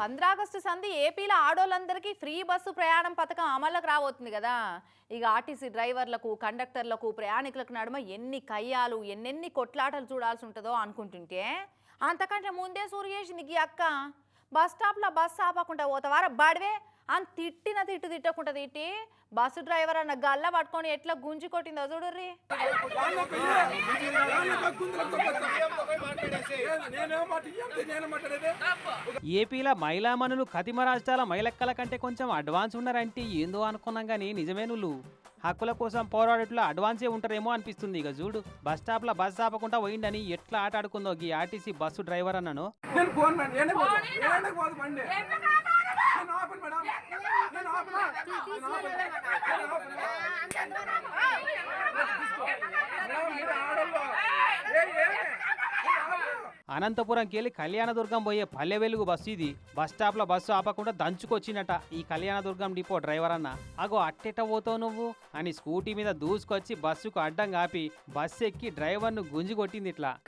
పంద్రాగస్టు సంధి ఏపీలో ఆడోళ్ళందరికీ free bus ప్రయాణం పథకం అమల్లోకి రాబోతుంది కదా. ఇక ఆర్టీసీ డ్రైవర్లకు కండక్టర్లకు ప్రయాణికులకు నడుమ ఎన్ని కయ్యాలు ఎన్నెన్ని కొట్లాటలు చూడాల్సి ఉంటుందో అనుకుంటుంటే అంతకంటే ముందే సూర్యేష్ నీకు అక్క బస్ స్టాప్లో బస్సు ఆపకుండా పోతావారా? బడివే! అని తిట్టిన తిట్టు తిట్టకుండా తిట్టి బస్సు డ్రైవర్ అన్న గల్ల పట్టుకొని ఎట్లా గుంజి కొట్టిందో చూడుర్రి. ఏపీలో మహిళామణులు కతిమ రాష్ట్రాల మహిళక్కల కంటే కొంచెం అడ్వాన్స్ ఉన్నారంటే. ఏందో అనుకున్నాం కానీ నిజమే నువ్వు హక్కుల కోసం పోరాడేట్లో అడ్వాన్సే ఉంటారేమో అనిపిస్తుంది. ఇక చూడు బస్ స్టాప్లో బస్ ఆపకుండా పోయిండని ఎట్లా ఆట ఆడుకుందో ఈ ఆర్టీసీ బస్సు డ్రైవర్ అన్నాను. నేను ఫోన్ మేడం ఏంటో పోదు ఏంటో పోదు బండి నేను ఆపను మేడం నేను ఆపను నేను ఆపను. నేను ఆపను. మేడం, మీరు ఆడోళ్ళు. ఏ, ఏ? నేను ఆపను. అనంతపురంకి వెళ్ళి కళ్యాణదుర్గం పోయే పల్లె వెలుగు బస్సు ఇది. బస్ బస్సు ఆపకుండా దంచుకొచ్చినట ఈ కళ్యాణదుర్గం డిపో డ్రైవర్ అన్న. అగో అట్టెట పోతావు నువ్వు? అని స్కూటీ మీద దూసుకొచ్చి బస్సుకు అడ్డం ఆపి బస్సు ఎక్కి డ్రైవర్ను గుంజి కొట్టింది ఇట్లా.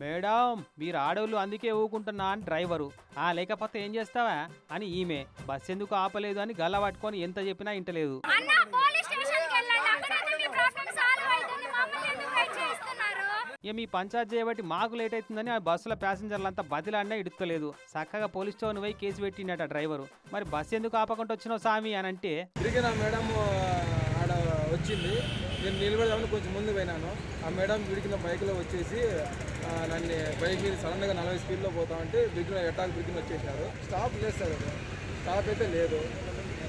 మేడం, మీరు ఆడవాళ్ళు అందుకే ఊకుంటున్నా అని డ్రైవరు. ఆ లేకపోతే ఏం చేస్తావా? అని ఈమె. బస్ ఎందుకు ఆపలేదు అని గల్ల పట్టుకొని ఎంత చెప్పినా ఇంటలేదు. ఇక మీ పంచాయత్ చేయబట్టి మాకు లేట్ అవుతుందని ఆ బస్సులో ప్యాసింజర్లు అంతా బదిలాడినా ఇడుతలేదు చక్కగా పోలీస్ స్టేషన్ పోయి కేసు పెట్టిండట డ్రైవరు. మరి బస్సు ఎందుకు ఆపకుండా వచ్చినావు సామి అని అంటే తిరిగిన మేడం ఆడ వచ్చింది. నేను నిలబడదామని కొంచెం ముందు పోయినాను. ఆ మేడం విడికిన బైక్లో వచ్చేసి నన్ను బైక్ మీద సడన్గా నలభై స్పీడ్లో పోతామంటే బిగ్గిన ఎటాక్ బిగ్గిన వచ్చేసినారు స్టాప్ చేస్తారు స్టాప్ అయితే లేదు.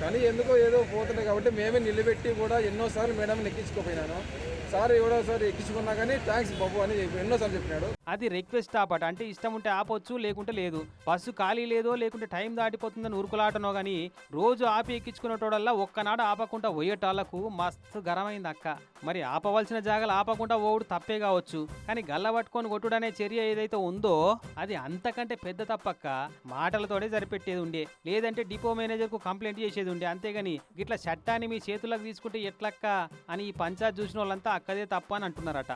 కానీ ఎందుకో ఏదో పోతున్నాయి కాబట్టి మేమే నిలబెట్టి కూడా ఎన్నోసార్లు మేడం ఎక్కించుకోపోయినాను. సార్ ఎవడోసారి ఎక్కించుకున్నా కానీ థ్యాంక్స్ బాబు అని ఎన్నోసార్లు చెప్పినాడు. అది రిక్వెస్ట్ ఆపట అంటే. ఇష్టం ఉంటే ఆపొచ్చు లేకుంటే లేదు. బస్సు ఖాళీ లేదో లేకుంటే టైం దాటిపోతుందని ఉరుకులాటనో కానీ రోజు ఆపి ఎక్కించుకునేటోడల్లా ఒక్కనాడు ఆపకుండా పోయేటాళ్ళకు మస్తు గరమైంది అక్క. మరి ఆపవలసిన జాగాలు ఆపకుండా ఓడు తప్పే కావచ్చు. కానీ గల్ల పట్టుకొని కొట్టుడనే చర్య ఏదైతే ఉందో అది అంతకంటే పెద్ద తప్పక్క. మాటలతోనే సరిపెట్టేది ఉండే. లేదంటే డిపో మేనేజర్కు కంప్లైంట్ చేసేది ఉండే. అంతేగాని గిట్ల చట్టాన్ని మీ చేతులకు తీసుకుంటే ఎట్లక్క అని ఈ పంచాయత్ చూసిన వాళ్ళంతా అక్కదే తప్ప అని అంటున్నారట.